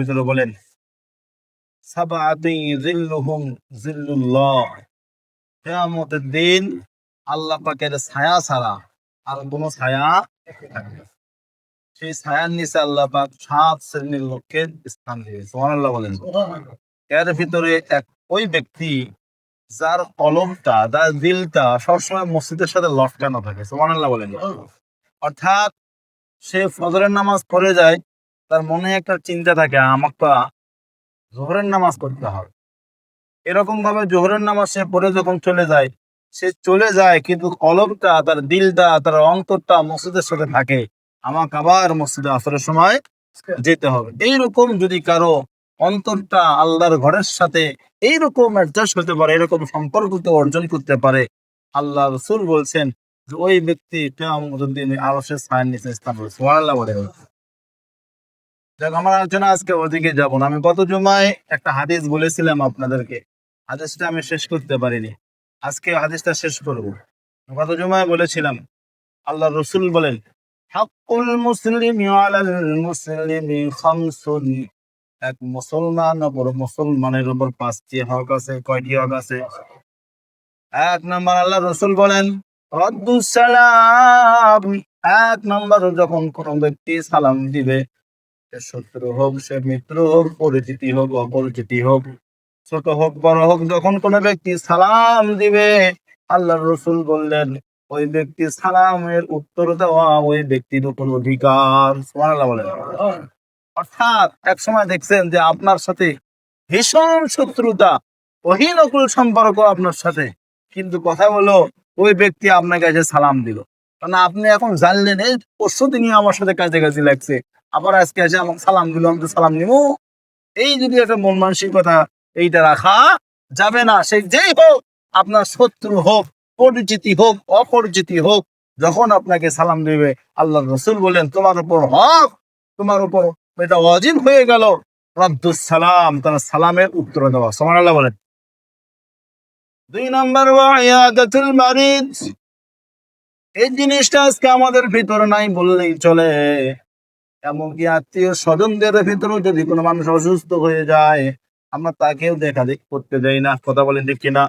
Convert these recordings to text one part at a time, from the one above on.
ভিতরে বলেন কিয়ামতের দিন আল্লাহ পাকের ছায়া ছাড়া আর কোনো ছায়া সেই ছায়ার নিচে আল্লাহ পাক সাত শ্রেণির লোককে স্থান সুবহানাল্লাহ বলেন। এর ভিতরে এক ওই ব্যক্তি যার কলমটা যার দিলটা সবসময় মসজিদের সাথে লটকানো থাকে। সুবহানাল্লাহ বলেন। অর্থাৎ সে ফজরের নামাজ পড়ে যায় তার মনে একটা চিন্তা থাকে আমার তো জোহরের নামাজ পড়তে হবে। এরকম ভাবে জোহরের নামাজ সে পড়ে যখন চলে যায়, সে চলে যায় কিন্তু কলমটা, তার দিলটা, তার অন্তরটা মসজিদের সাথে থাকে। আমাকে আবার মসজিদে আসরের সময় যেতে হবে। এইরকম যদি কারও অন্তরটা আল্লাহর ঘরের সাথে এইরকম অ্যাডজাস্ট হতে পারে, এরকম সম্পর্ক তো অর্জন করতে পারে, আল্লাহ রসুল বলছেন যে, ওই ব্যক্তি দিনে আরশের ছায়ার নিচে স্থান বলে। দেখ, আমার আলোচনা আজকে ওদিকে যাব না। আমি গত জুমায় একটা হাদিস বলেছিলাম আপনাদেরকে। হাদিসটা আমি শেষ করতে পারিনি। আজকে হাদিসটা শেষ করব। গত জুমায় বলেছিলাম, আল্লাহ রসুল বলেন, হাক্কুল মুসলিমি মুসলিমি এক মুসলমান অপর মুসলমানের উপর পাঁচটি হক আছে, কয়টি হক আছে? এক নম্বর আল্লাহ রসুল বলেন, রদ্দুস এক নম্বর যখন কোন ব্যক্তি সালাম দিবে শত্রু হোক, সে মিত্র হোক, পরিচিতি হোক, অপরিচিতি হোক, ছোট হোক, বড় হোক, যখন কোনো ব্যক্তি সালাম দিবে আল্লাহ রসুল বললেন, ওই ব্যক্তি সালামের উত্তর দেওয়া ওই ব্যক্তির উপর অধিকার। অর্থাৎ এক সময় দেখছেন যে আপনার সাথে ভীষণ শত্রুতা অহিনকুল সম্পর্ক আপনার সাথে। কিন্তু কথা হলো, ওই ব্যক্তি আপনাকে এসে সালাম দিল। কারণ আপনি এখন জানলেন, এই পরশু দিনই আমার সাথে কাজে কাজে লাগছে। আবার আজকে এসে আমাকে সালাম দিল, আমি তো সালাম নিবো। এই যদি একটা মন মানসিকতা এইটা রাখা যাবে না, সে যেই হোক, আপনার শত্রু হোক, পরিচিতি হোক, অপরিচিতি হোক, যখন আপনাকে সালাম দেবে আল্লাহ রসুল বলেন তোমার উপর হক, তোমার উপর এটা অজিব হয়ে গেল। রদ্দুস সালাম, তার সালামের উত্তর দেওয়া। সমান আল্লাহ বলেন। দুই নম্বর এই জিনিসটা আজকে আমাদের ভিতরে নাই বললেই চলে। এমনকি আত্মীয় স্বজনদের ভিতরেও যদি কোনো মানুষ অসুস্থ হয়ে যায়, আমরা তাকেও দেখা দেখ, করতে যাই না, কথা বলেন ঠিক কিনা?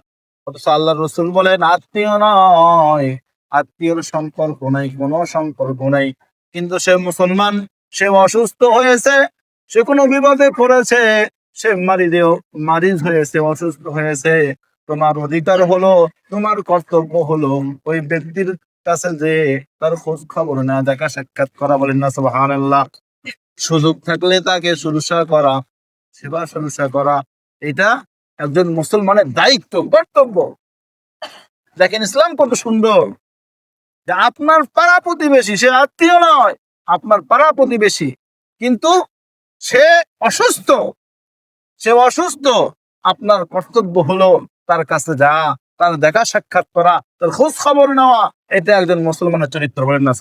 অথচ আল্লাহ রসুল বলেন, আত্মীয় নয়। আত্মীয়র সম্পর্ক নাই, কোনো সম্পর্ক নাই। কিন্তু সে মুসলমান, সে অসুস্থ হয়েছে, সে কোনো বিপদে পড়েছে, সে মারিদেও মারিজ হয়েছে, অসুস্থ হয়েছে। তোমার অধিকার হলো, তোমার কর্তব্য হলো, ওই ব্যক্তির যে, তার খোঁজ খবর না দেখা সাক্ষাৎ করা বলেন না সুযোগ থাকলে তাকে করা, সেবা করা। এটা একজন মুসলমানের দায়িত্ব, কর্তব্য। দেখেন ইসলাম কত সুন্দর। যে আপনার পাড়া প্রতিবেশী, সে আত্মীয় নয়, আপনার পাড়া প্রতিবেশী। কিন্তু সে অসুস্থ সে অসুস্থ। আপনার কর্তব্য হলো তার কাছে যা তার দেখা সাক্ষাৎ করা, তার খোঁজ খবর নেওয়া, এটা একজন মুসলমানের চরিত্র, বলেন না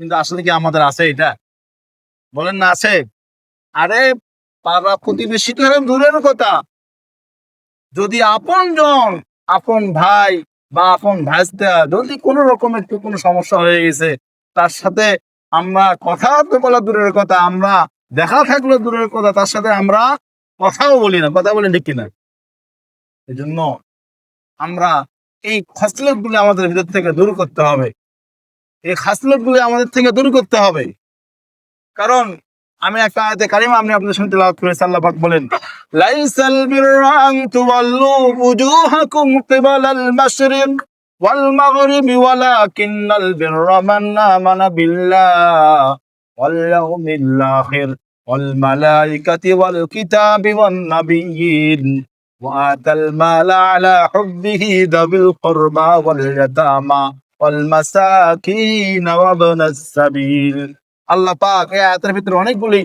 কিন্তু আসলে কি আমাদের আছে এটা? বলেন না, আছে? আরে, পাড়া প্রতিবেশী তো দূরের কথা। যদি আপন জন, আপন ভাই বা আপন ভাইস্তা, যদি কোনো রকম একটু কোনো সমস্যা হয়ে গেছে, তার সাথে আমরা কথা তো বলা দূরের কথা, আমরা দেখা থাকলে দূরের কথা, তার সাথে আমরা কথাও বলি না। কথা বলি ঠিক কিনা? এই জন্য আমরা এই খাসলতগুলো আমাদের ভিতর থেকে দূর করতে হবে। এই খাসলতগুলো আমাদের থেকে দূর করতে হবে। কারণ আমি একটা আয়াতে কারিমা আমি আপনাদের আল্লাহ পাক বলেন, লাইসাল বিররা আন উজুহাকুম কিবালাল মাশরিক ওয়াল মাগরিবি ওয়ালাকিন্নাল বিররা মান আমানা বিল্লাহ ওয়াল ইয়াউমিল আখির ওয়াল মালাইকাতি ওয়াল কিতাবি ওয়ান নাবিয়্যিন। وآتى المال على حبه ذوي القربى واليتامى والمساكين وابن السبيل আল্লাহ পাক এই আয়াতের ভিতরে অনেকগুলি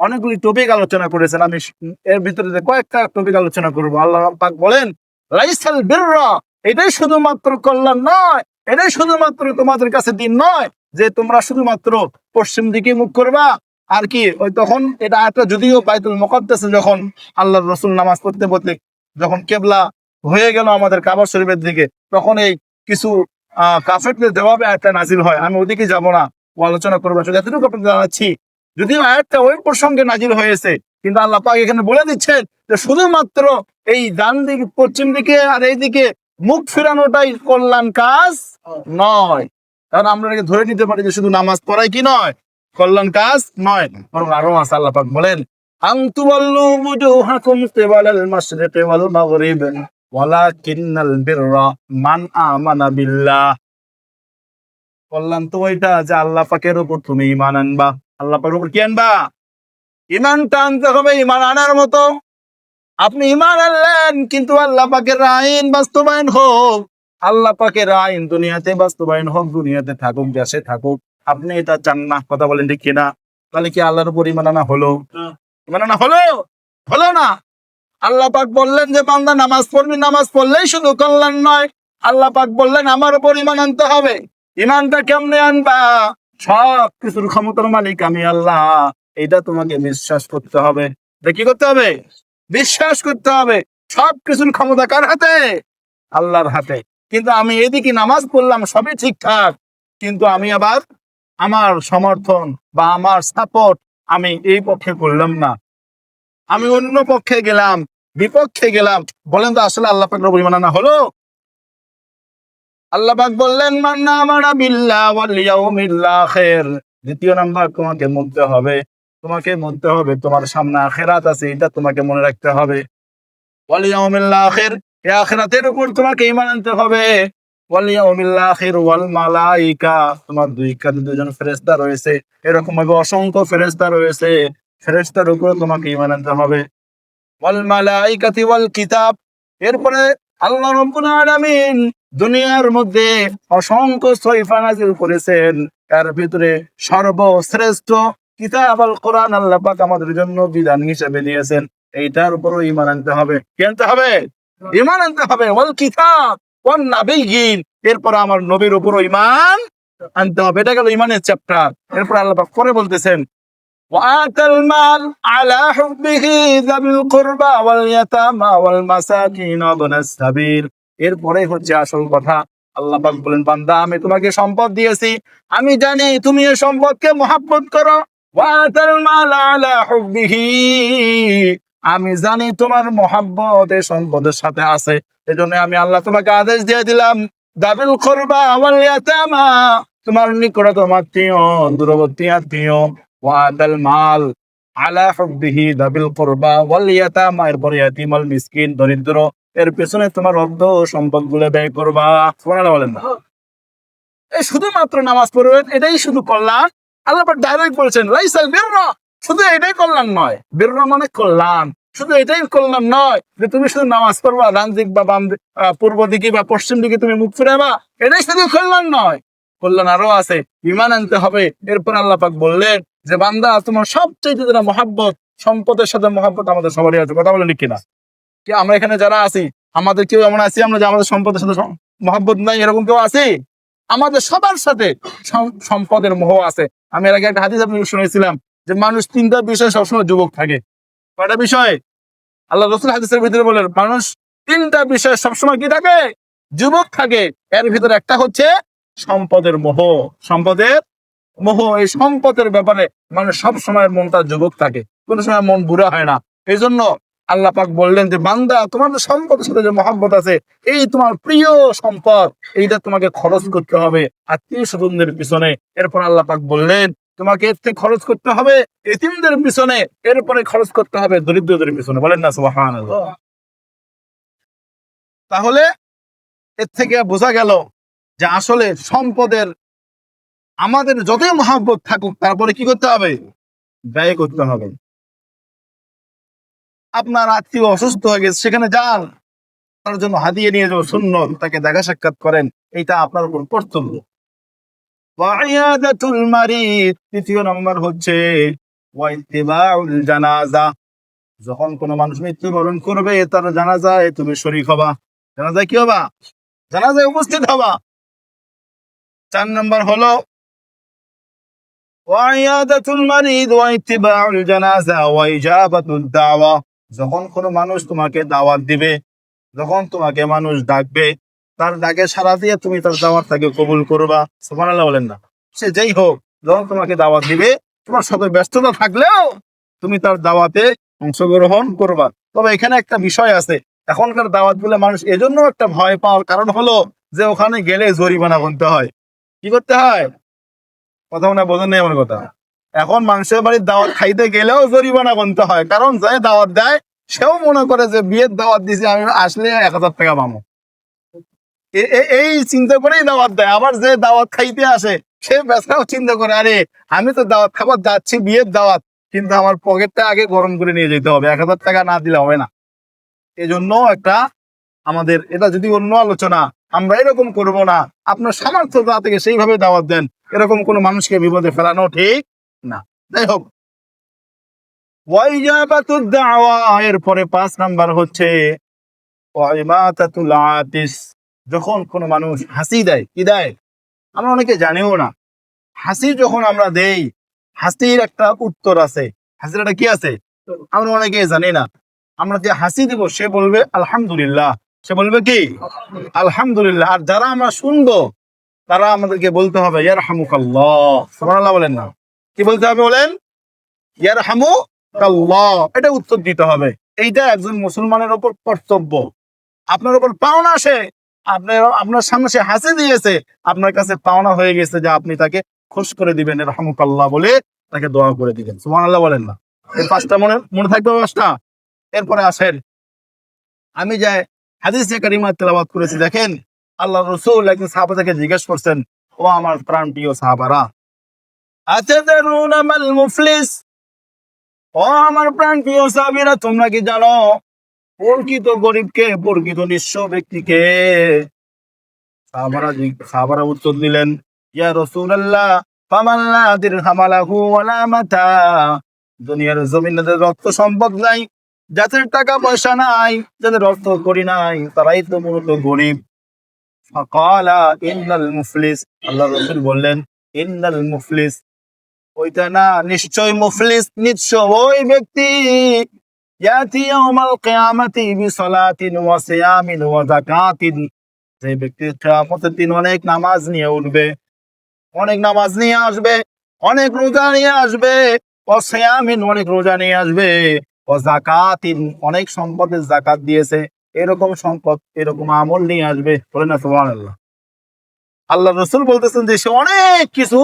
অনেকগুলি টপিক আলোচনা করেছেন আমি এর ভিতরে যে কয়েকটা টপিক আলোচনা করব আল্লাহ পাক বলেন লাইসাল বিররা এটাই শুধুমাত্র কল্যাণ নয় এটাই শুধুমাত্র তোমাদের কাছে দিন নয় যে তোমরা শুধুমাত্র পশ্চিম দিকে মুখ করবা আর কি ওই তখন এটা আয়াতটা যদিও বাইতুল মুকাদ্দাসে যখন আল্লাহর রসুল নামাজ পড়তে পড়তে যখন কেবলা হয়ে গেল আমাদের কাবার শরীফের দিকে, তখন এই কিছু কাফেরদের জবাবে একটা নাজিল হয়। আমি ওদিকে যাব না, ও আলোচনা করব। শুধু এতটুকু আপনাদের জানাচ্ছি, যদিও আয়াতটা ওই প্রসঙ্গে নাজির হয়েছে, কিন্তু আল্লাহ পাক এখানে বলে দিচ্ছেন যে শুধুমাত্র এই ডান দিক, পশ্চিম দিকে আর এইদিকে মুখ ফেরানোটাই কল্যাণ কাজ নয়। কারণ আমরা ধরে নিতে পারি যে শুধু নামাজ পড়াই কি নয়, কল্যাণ কাজ নয়। বরং আরও আছে আল্লাহ পাক বলেন কিবালাল মাশরিকি ওয়াল মাগরিব ওয়ালাকিন্নাল বিররা মান আমানা বিল্লাহ কল্যাণ তো ওইটা যে আল্লাহ পাকের উপর তুমি ইমান আনবা। আল্লাহ পাকের উপর কি আনবা? ইমানটা আনতে হবে ইমান আনার মতো। আপনি ইমান আনলেন, কিন্তু আল্লাহ পাকের আইন বাস্তবায়ন হোক। আল্লাহ পাকের আইন দুনিয়াতে বাস্তবায়ন হোক, দুনিয়াতে থাকুক, দেশে থাকুক। আপনি এটা চান না, কথা বলেন ঠিক কিনা? তাহলে কি আল্লাহর উপর ইমান আনা হলো? ইমান আনা হলো? হলো না। আল্লাহ পাক বললেন যে, বান্দা, নামাজ পড়বি, নামাজ পড়লেই শুধু কল্যাণ নয়। আল্লাহ পাক বললেন, আমার উপর ইমান আনতে হবে। ইমানটা কেমনে আনবা? সব কিছুর ক্ষমতার মালিক আমি আল্লাহ। এটা তোমাকে বিশ্বাস করতে হবে। কি করতে হবে? বিশ্বাস করতে হবে। সব কিছুর ক্ষমতা কার হাতে? আল্লাহর হাতে। কিন্তু আমি এদিকে নামাজ পড়লাম, সবই ঠিকঠাক। কিন্তু আমি আবার আমার সমর্থন বা আমার সাপোর্ট আমি এই পক্ষে করলাম না। আমি অন্য পক্ষে গেলাম, বিপক্ষে গেলাম। বলেন তো, আসলে আল্লাহ পাকের পরিমাণ না হলো? আল্লাহ পাক বললেন মান্না আমারা বিল্লাহ ওয়াল ইয়াউমিল আখির। দ্বিতীয় নাম্বার, তোমাকে মনতে হবে। তোমাকে মনতে হবে। তোমার সামনে আখেরাত আছে, এটা তোমাকে মনে রাখতে হবে। ওয়াল ইয়াউমিল আখির, এই আখিরাতের উপর তোমাকে ঈমান আনতে হবে। তোমার দুই কাঁধে দুজন ফেরেশতা রয়েছে। এরকম ভাবে অসংখ্য ফেরেশতা রয়েছে। ফেরেশতার উপর তোমাকে ঈমান আনতে হবে। কিতাব। এরপরে আল্লাহ দুনিয়ার মধ্যে অসংখ্য সহিফা নাজিল করেছেন। এর ভিতরে সর্বশ্রেষ্ঠ কিতাব আল কোরআন আল্লাহ পাক আমাদের জন্য বিধান হিসেবে দিয়েছেন এইটার উপরও ইমান আনতে হবে। কি আনতে হবে? ইমান আনতে হবে। ওয়াল কিতাব। এরপর আমার নবীর উপরও ইমান আনতে হবে এটা গেল ইমানের চ্যাপ্টার এরপর আল্লাহ পাক পরে বলতেছেন وآتى المال على حبه ذوي القربى واليتامى والمساكين وابن السبيل এরপরে হচ্ছে আসল কথা আল্লাহ পাক বলেন বান্দা আমি তোমাকে সম্পদ দিয়েছি আমি জানি তুমি এই সম্পদকে মহাব্বত করো ওয়াতাল মাল আলা হুব্বিহি আমি জানি তোমার মহাব্বত এই সম্পদের সাথে আছে এজন্য আমি আল্লাহ তোমাকে আদেশ দিয়ে দিলাম, দাবিল করবা আমার ইয়াতামা তোমার নিকটতম আত্মীয় দূরবর্তী আত্মীয়, ওয়াদাল মাল, আলা দাবিল করবা ওয়াল ইয়াতামা, এরপর মিসকিন, দরিদ্র, এর পেছনে তোমার অর্ধ সম্পদগুলো ব্যয় করবা। বলেন না। এই শুধুমাত্র নামাজ পড়বেন, এটাই শুধু কল্যাণ। আল্লাহ ডাইরেক্ট বলছেন, লাইসাল বিররা শুধু এটাই কল্যাণ নয়। বিররা মানে কল্যাণ। শুধু এটাই কল্যাণ নয় যে তুমি শুধু নামাজ পড়বা, ডান দিক বা বাম পূর্ব দিকে বা পশ্চিম দিকে তুমি মুখ ফিরাবা এটাই শুধু কল্যাণ নয়। কল্যাণ আরও আছে ইমান আনতে হবে। এরপর আল্লাহ পাক বললেন যে, বান্দা, তোমার সবচেয়ে যেটা মহাব্বত, সম্পদের সাথে মহাব্বত আমাদের সবারই আছে। কথা বলেন ঠিক কিনা? কি আমরা এখানে যারা আছি, আমাদের কেউ এমন আছি আমরা যে আমাদের সম্পদের সাথে মহাব্বত নাই? এরকম কেউ আছি? আমাদের সবার সাথে সম্পদের মোহ আছে। আমি এর আগে একটা আপনি শুনেছিলাম যে, মানুষ তিনটা বিষয় সবসময় যুবক থাকে। কয়টা বিষয়? আল্লাহ রসুল হাদিসের ভিতরে বলেন, মানুষ তিনটা বিষয় সবসময় কি থাকে? যুবক থাকে। এর ভিতরে একটা হচ্ছে সম্পদের মোহ। সম্পদের মোহ, এই সম্পদের ব্যাপারে মানুষ সব সময় মনটা যুবক থাকে। কোনো সময় মন বুড়া হয় না। এই জন্য আল্লাহ পাক বললেন যে, বান্দা, তোমার সম্পদের সাথে যে মহাব্বত আছে, এই তোমার প্রিয় সম্পদ, এইটা তোমাকে খরচ করতে হবে। আত্মীয় স্বজনদের পিছনে। এরপর আল্লাহ পাক বললেন তোমাকে এর থেকে খরচ করতে হবে এতিমদের পিছনে এরপরে খরচ করতে হবে দরিদ্রদের পিছনে। বলেন না সুবাহান তাহলে এর থেকে বোঝা গেল যে আসলে সম্পদের আমাদের যতই মহাব্বত থাকুক তারপরে কি করতে হবে? ব্যয় করতে হবে। আপনার আত্মীয় অসুস্থ হয়ে গেছে সেখানে যান। তার জন্য হাতিয়ে নিয়ে যাও শূন্য তাকে দেখা সাক্ষাৎ করেন। এইটা আপনার উপর কর্তব্য। ওয়াইয়াদাতুল মারিদ। তৃতীয় নম্বর হচ্ছে ওয়াইতিবাউল জানাজা। যখন কোনো মানুষ মৃত্যুবরণ করবে, তার জানাজায় তুমি শরীক হবা। জানাজায় কি হবা? জানাজায় উপস্থিত হবা। চার নম্বর হলো ওয়াইয়াদাতুল মারিদ, ওয়াইতিবাউল জানাজা, ওয়াইজাবাতুদ দাওয়া। যখন কোনো মানুষ তোমাকে দাওয়াত দিবে, যখন তোমাকে মানুষ ডাকবে তার ডাকে সারা দিয়ে তুমি তার দাওয়াত তাকে কবুল করবা। সুবহানাল্লাহ বলেন না। সে যেই হোক, যখন তোমাকে দাওয়াত দিবে, তোমার সাথে ব্যস্ততা থাকলেও তুমি তার দাওয়াতে অংশগ্রহণ করবা। তবে এখানে একটা বিষয় আছে। এখনকার দাওয়াতগুলো মানুষ এজন্য একটা ভয় পাওয়ার কারণ হলো যে ওখানে গেলে জরিমানা গুনতে হয়। কি করতে হয়? কথা মনে বোঝেন নেই আমার কথা? এখন মানুষের বাড়ির দাওয়াত খাইতে গেলেও জরিমানা গুনতে হয়। কারণ যে দাওয়াত দেয়, সেও মনে করে যে বিয়ের দাওয়াত দিছে, আমি আসলে এক হাজার টাকা পাবো এই চিন্তা করেই দাওয়াত দেয়। আবার যে দাওয়াত খাইতে আসে, সে বেচারাও চিন্তা করে, আরে, আমি তো দাওয়াত খাবার যাচ্ছি, বিয়ের দাওয়াত, কিন্তু আমার পকেটটা আগে গরম করে নিয়ে যেতে হবে। এক হাজার টাকা না দিলে হবে না। এজন্য একটা আমাদের, এটা যদি অন্য আলোচনা, আমরা এরকম করব না। আপনার সামর্থ্যতা থেকে সেইভাবে দাওয়াত দেন। এরকম কোনো মানুষকে বিপদে ফেলানো ঠিক না। যাই হোক। এরপরে পাঁচ নাম্বার হচ্ছে যখন কোনো মানুষ হাসি দেয়, কি দেয়? আমরা অনেকে জানিও না। হাসি যখন আমরা দেই, হাসির একটা উত্তর আছে। হাসির একটা কি আছে? আমরা অনেকে জানি না। আমরা যে হাসি দিব, সে বলবে, আলহামদুলিল্লাহ। সে বলবে কি? আলহামদুলিল্লাহ। আর যারা আমরা শুনব, তারা আমাদেরকে বলতে হবে ইয়ার হামুকাল্লাহ আল্লাহ বলেন না। কি বলতে হবে বলেন? ইয়ার হামু আল্লাহ এটা উত্তর দিতে হবে। এইটা একজন মুসলমানের ওপর কর্তব্য। আপনার ওপর পাওনা আসে আপনার আপনার সামনে সে হাসি দিয়েছে, আপনার কাছে পাওনা হয়ে গেছে যে আপনি তাকে খুশ করে দিবেন, রহমকাল্লাহ বলে তাকে দোয়া করে দিবেন। সুমান আল্লাহ বলেন না। এই পাঁচটা মনে মনে থাকবে পাঁচটা? এরপরে আসেন। আমি যে হাদিস কারিমা তেলাবাদ করেছি, দেখেন, আল্লাহ রসুল একদিন সাহাবা সাহাবাকে জিজ্ঞেস করছেন, ও আমার প্রাণ প্রিয় সাহাবারা মাল মুফলিস? ও আমার প্রাণ প্রিয় সাহাবীরা, তোমরা কি জানো প্রকৃত গরিবকে, প্রকৃত নিঃস্ব ব্যক্তিকে। সাহাবারা উত্তর দিলেন, ইয়া দিরহামালাহু ওয়ালা মাতা? দুনিয়ার রক্ত সম্পদ নাই, যাদের টাকা পয়সা নাই, যাদের অর্থ করি নাই, তারাই তো মূলত গরিব। ফাকালা ইন্নাল মুফলিস, আল্লাহ রসুল বললেন, ইন্নাল মুফলিস। ওইটা না, নিশ্চয় মুফলিস, নিশ্চয় ওই ব্যক্তি। ইয়াতি ওয়া সিয়ামিন ওয়া যাকাতিন। যে ব্যক্তি দিন অনেক নামাজ নিয়ে উঠবে, অনেক নামাজ নিয়ে আসবে, অনেক রোজা নিয়ে আসবে, ও সিয়ামিন অনেক রোজা নিয়ে আসবে, ও অনেক সম্পদের দিয়েছে, এরকম সম্পদ, এরকম আমল নিয়ে আসবে। বলে না, সুবহানাল্লাহ। আল্লাহ রসুল বলতেছেন যে সে অনেক কিছু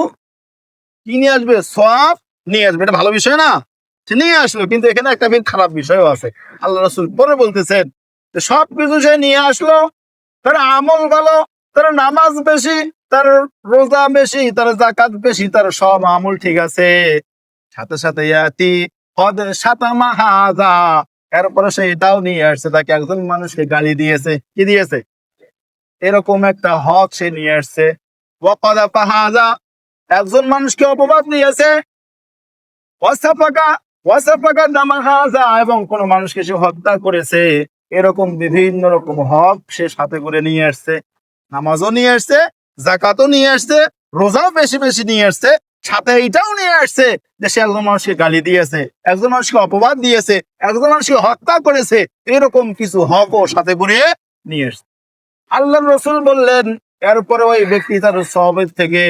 কি নিয়ে আসবে সব নিয়ে আসবে। এটা ভালো বিষয় না? নিয়ে আসলো, কিন্তু এখানে একটা বেশ খারাপ বিষয়ও আছে। আল্লাহ রসুল পরে বলতেছেন সব কিছু সে নিয়ে আসলো, তার আমল ভালো, তার নামাজ বেশি, তার রোজা বেশি, তার জাকাত বেশি, তার সব আমল ঠিক আছে। সাথে সাথে ইয়াতি হদ সাতামা হাজা এরপরে সে এটাও নিয়ে আসছে, তাকে একজন মানুষকে গালি দিয়েছে। কি দিয়েছে? এরকম একটা হক সে নিয়ে আসছে। পাহাজা একজন মানুষকে অপবাদ নিয়েছে দামাহাজা এবং কোন মানুষকে সে হত্যা করেছে, এরকম বিভিন্ন রকম হক সে সাথে করে নিয়ে আসছে, নামাজও নিয়ে আসছে, জাকাতও নিয়ে আসছে, রোজাও বেশি বেশি নিয়ে আসছে, সাথে এইটাও নিয়ে আসছে যে সে একজন মানুষকে গালি দিয়েছে, একজন মানুষকে অপবাদ দিয়েছে, একজন মানুষকে হত্যা করেছে, এরকম কিছু হকও সাথে করে নিয়ে আসছে। আল্লাহ রসুল বললেন, এরপরে ওই ব্যক্তি তার সবের থেকে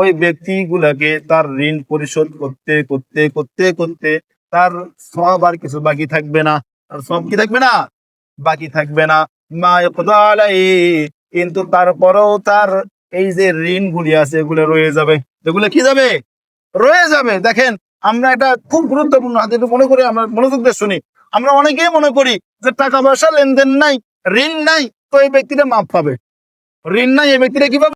ওই ব্যক্তি গুলাকে তার ঋণ পরিশোধ করতে করতে করতে করতে তার সব আর কিছু বাকি থাকবে না। তার সব কি থাকবে না? বাকি থাকবে না। মা কিন্তু তারপরেও তার এই যে ঋণ গুলি আছে, এগুলো রয়ে যাবে। এগুলো কি যাবে? রয়ে যাবে। দেখেন, আমরা এটা খুব গুরুত্বপূর্ণ হাতে মনে করি, আমরা মনোযোগ দিয়ে শুনি। আমরা অনেকেই মনে করি যে টাকা পয়সা, লেনদেন নাই, ঋণ নাই, তো এই ব্যক্তিটা মাপ পাবে। ঋণ নাই, এই ব্যক্তিটা কি পাবে?